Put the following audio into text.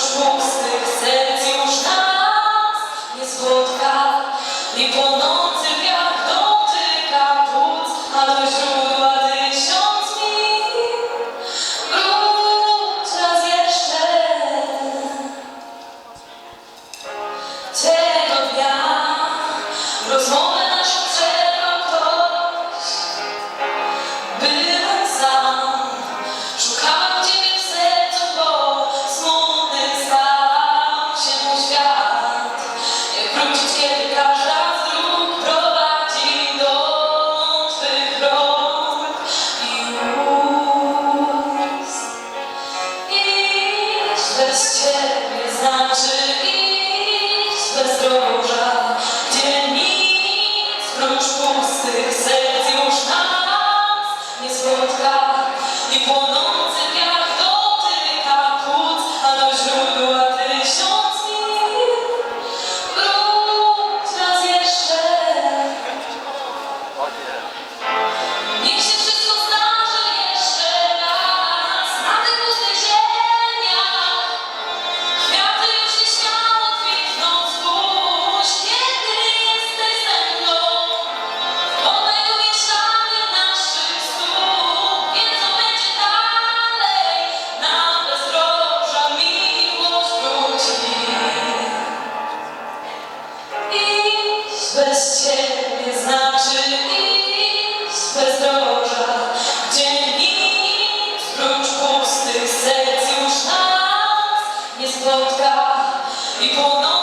Хоч пустих серців нас не згодка, і по. przez Ciebie znaczy iść bez gdzie nic prócz pustych serc już nas nie spotka i płoną. Bez Ciebie znaczy iść bezdroża, gdzie nic prócz pustych serc już nas nie spotka i płoną.